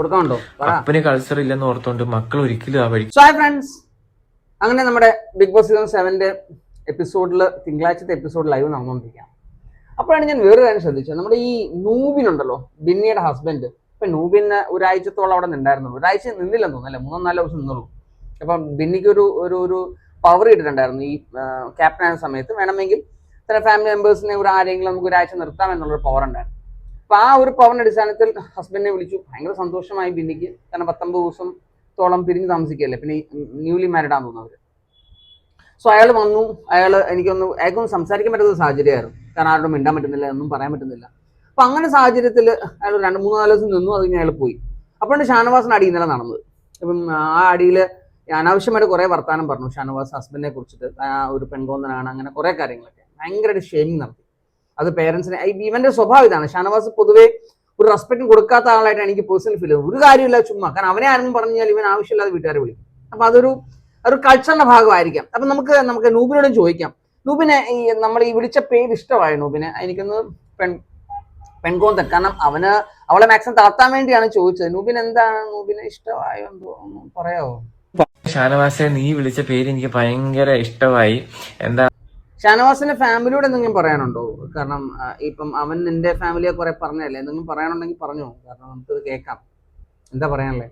കൊടുക്കാനുണ്ടോ? അപ്പന് കൾച്ചർ ഇല്ലെന്ന് ഓർത്തോണ്ട് മക്കൾ ഒരിക്കലും ആ വഴി സോ ഫ്രണ്ട്സ് അങ്ങനെ നമ്മുടെ ബിഗ് ബോസ് സീസൺ സെവന്റെ എപ്പിസോഡിൽ തിങ്കളാഴ്ചത്തെ എപ്പിസോഡ് ലൈവ് നടന്നുകൊണ്ടിരിക്കുകയാണ് അപ്പോഴാണ് ഞാൻ വേറൊരു കാര്യം ശ്രദ്ധിച്ചത്. നമ്മുടെ ഈ നൂബിനുണ്ടല്ലോ ബിന്നിയുടെ ഹസ്ബൻഡ് ഇപ്പൊ നൂബിന് ഒരാഴ്ചത്തോളം അവിടെ നിന്നുണ്ടായിരുന്നു ഒരാഴ്ച നിന്നില്ലെന്ന് തോന്നുന്നു അല്ലേ? മൂന്നോ നാലോ ദിവസം നിന്നുള്ളൂ. അപ്പം ബിന്നിക്ക് ഒരു ഒരു ഒരു പവർ ഇട്ടിട്ടുണ്ടായിരുന്നു ഈ ക്യാപ്റ്റൻ ആയ സമയത്ത് വേണമെങ്കിൽ ചില ഫാമിലി മെമ്പേഴ്സിനെ ഒരു ആരെങ്കിലും നമുക്ക് ഒരാഴ്ച നിർത്താം എന്നുള്ളൊരു പവർ ഉണ്ടായിരുന്നു. അപ്പൊ ആ ഒരു പവറിന്റെ അടിസ്ഥാനത്തിൽ ഹസ്ബൻഡിനെ വിളിച്ചു. ഭയങ്കര സന്തോഷമായി ബിന്നിക്ക്. കാരണം പത്തൊമ്പത് ദിവസത്തോളം പിരിഞ്ഞ് താമസിക്കുകയല്ലേ. പിന്നെ ന്യൂലി മാരിഡ് തോന്നുന്നു അവർ. സോ അയാൾ വന്നു. അയാൾ എനിക്കൊന്ന് അയാൾക്കൊന്നും സംസാരിക്കാൻ ഒരു സാഹചര്യമായിരുന്നു. കാരണം ആരോടും മിണ്ടാൻ പറ്റുന്നില്ല ഒന്നും പറയാൻ പറ്റുന്നില്ല. അപ്പൊ അങ്ങനെ സാഹചര്യത്തിൽ അയാൾ രണ്ട് മൂന്ന് നാല് ദിവസം നിന്നു. അത് കഴിഞ്ഞ് അയാൾ പോയി. അപ്പോഴാണ് ഷാനവാസിന് അടി ഇന്നലെ നടന്നത്. അപ്പം ആ അടിയിൽ അനാവശ്യമായിട്ട് കുറെ വർത്താനം പറഞ്ഞു. ഷാനവാസ് ഹസ്ബൻഡിനെ കുറിച്ചിട്ട് ഒരു പെൺകോന്തനാണ് അങ്ങനെ കുറെ കാര്യങ്ങളൊക്കെ. ഭയങ്കരമായിട്ട് ഷെയിമിങ് നടത്തി. അത് പേരൻസിനെ ഇവന്റെ സ്വഭാവം ഇതാണ്. ഷാനവാസ് പൊതുവേ ഒരു റെസ്പെക്ട് കൊടുക്കാത്ത ആളായിട്ട് എനിക്ക് പേഴ്സണൽ ഫീൽ ചെയ്തു ഒരു കാര്യമില്ല ചുമ്മാ. കാരണം അവനെ ആരെങ്കിലും പറഞ്ഞു കഴിഞ്ഞാൽ ഇവൻ ആവശ്യമില്ലാതെ വീട്ടുകാരെ വിളിക്കും. അപ്പൊ അതൊരു ഒരു കൾച്ചറിന്റെ ഭാഗമായിരിക്കാം. അപ്പൊ നമുക്ക് നമുക്ക് നൂബിനോടും ചോദിക്കാം. നൂബിനെ ഈ നമ്മൾ ഈ വിളിച്ച പേര് ഇഷ്ടമായ നൂബിനെ? എനിക്കൊന്ന് പെൺ പെൺകോന്തൻ. കാരണം അവന് അവളെ മാക്സിമം താത്താൻ വേണ്ടിയാണ് ചോദിച്ചത്. നൂബിന് എന്താണ്? നൂബിനെ ഇഷ്ടമായോ പറയാവോ? ഷാനവാസെ നീ വിളിച്ച പേര് എനിക്ക് ഭയങ്കര ഇഷ്ടമായി. എന്താ ഷാനവാസിന്റെ ഫാമിലിയോട് എന്തെങ്കിലും പറയാനുണ്ടോ? കാരണം ഇപ്പം അവൻ നിന്റെ ഫാമിലിയെ കുറെ പറഞ്ഞല്ലേ എന്തെങ്കിലും പറയാനുണ്ടെങ്കിൽ പറഞ്ഞു? കാരണം നമുക്കിത് കേൾക്കാം. എന്താ പറയാനല്ലേ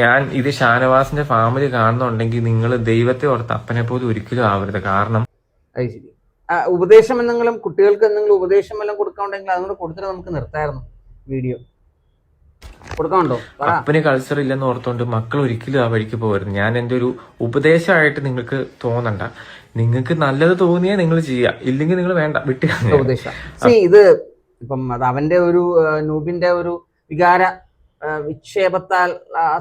ഞാൻ ഇത് ഷാനവാസിന്റെ ഫാമിലി കാണുന്നുണ്ടെങ്കിൽ നിങ്ങൾ ദൈവത്തെ ഓർത്ത് അപ്പനെ പോലും ഒരിക്കലും ആവരുത്. കാരണം അത് ശരി. ഉപദേശം എന്തെങ്കിലും കുട്ടികൾക്ക് എന്തെങ്കിലും ഉപദേശം എല്ലാം കൊടുക്കാനുണ്ടെങ്കിൽ അതുകൊണ്ട് കൊടുത്തിട്ട് നമുക്ക് നിർത്തായിരുന്നു വീഡിയോ. കൊടുക്കാനുണ്ടോ? പറ. അപ്പന് കൾച്ചർ ഇല്ലെന്ന് ഓർത്തോണ്ട് മക്കൾ ഒരിക്കലും ആ വഴിക്ക് പോകരുത്. ഞാൻ എന്റെ ഒരു ഉപദേശമായിട്ട് നിങ്ങൾക്ക് തോന്നണ്ട. നിങ്ങൾക്ക് നല്ലത് തോന്നിയേ നിങ്ങൾ ചെയ്യുക ഇല്ലെങ്കിൽ നിങ്ങൾ വേണ്ട. വിട്ട്. ഉപദേശം. ഇത് ഇപ്പം അത് അവന്റെ ഒരു നൂബിന്റെ ഒരു വികാര വിക്ഷേപത്താൽ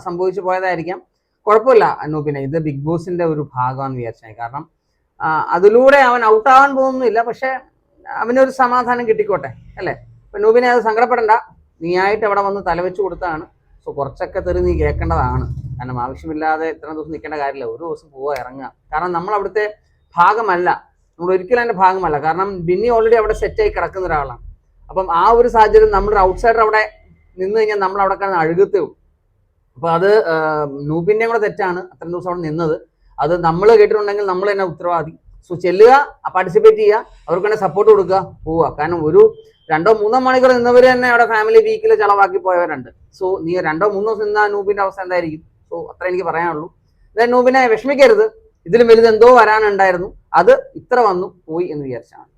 സംഭവിച്ചു പോയതായിരിക്കാം. കുഴപ്പമില്ല നൂബിനെ. ഇത് ബിഗ് ബോസിന്റെ ഒരു ഭാഗമാണെന്ന് വിചാരിച്ചാൽ കാരണം അതിലൂടെ അവൻ ഔട്ടാവാൻ പോകുന്നില്ല. പക്ഷെ അവനൊരു സമാധാനം കിട്ടിക്കോട്ടെ അല്ലേ? നൂബിനെ അത് സങ്കടപ്പെടണ്ട. നീയായിട്ട് അവിടെ വന്ന് തലവെച്ച് കൊടുത്താണ്. സോ കുറച്ചൊക്കെ തെറി നീ കേൾക്കേണ്ടതാണ്. കാരണം ആവശ്യമില്ലാതെ ഇത്ര ദിവസം നിൽക്കേണ്ട കാര്യമില്ല. ഒരു ദിവസം പോവുക ഇറങ്ങുക കാരണം നമ്മൾ അവിടുത്തെ ഭാഗമല്ല. നമ്മൾ ഒരിക്കലും അതിന്റെ ഭാഗമല്ല. കാരണം ബിന്നി ഓൾറെഡി അവിടെ സെറ്റായി കിടക്കുന്ന ഒരാളാണ്. അപ്പം ആ ഒരു സാഹചര്യം നമ്മളൊരു ഔട്ട്സൈഡർ അവിടെ നിന്ന് കഴിഞ്ഞാൽ നമ്മൾ അവിടെ കിടന്ന് അഴുകത്തേ അപ്പൊ അത് നൂപ്പിന്റെ കൂടെ തെറ്റാണ്. അത്രയും ദിവസം അവിടെ നിന്നത്. അത് നമ്മൾ കേട്ടിട്ടുണ്ടെങ്കിൽ നമ്മൾ തന്നെ ഉത്തരവാദി. സോ ചെല്ലുക പാർട്ടിസിപ്പേറ്റ് ചെയ്യുക. അവർക്ക് തന്നെ സപ്പോർട്ട് കൊടുക്കുക പോവുക. കാരണം ഒരു രണ്ടോ മൂന്നോ മണിക്കൂർ നിന്നവർ തന്നെ അവിടെ ഫാമിലി വീക്കിൽ ചെലവാക്കി പോയവരുണ്ട്. സോ നീ രണ്ടോ മൂന്നോ ദിവസം നിന്ന നൂബിന്റെ അവസ്ഥ എന്തായിരിക്കും? സോ അത്ര എനിക്ക് പറയാനുള്ളൂ. ദെൻ നൂബിനെ വിഷമിക്കരുത്. ഇതിലും വലുത് എന്തോ വരാനുണ്ടായിരുന്നു. അത് ഇത്ര വന്നു പോയി എന്ന് വിചാരിച്ചാണ്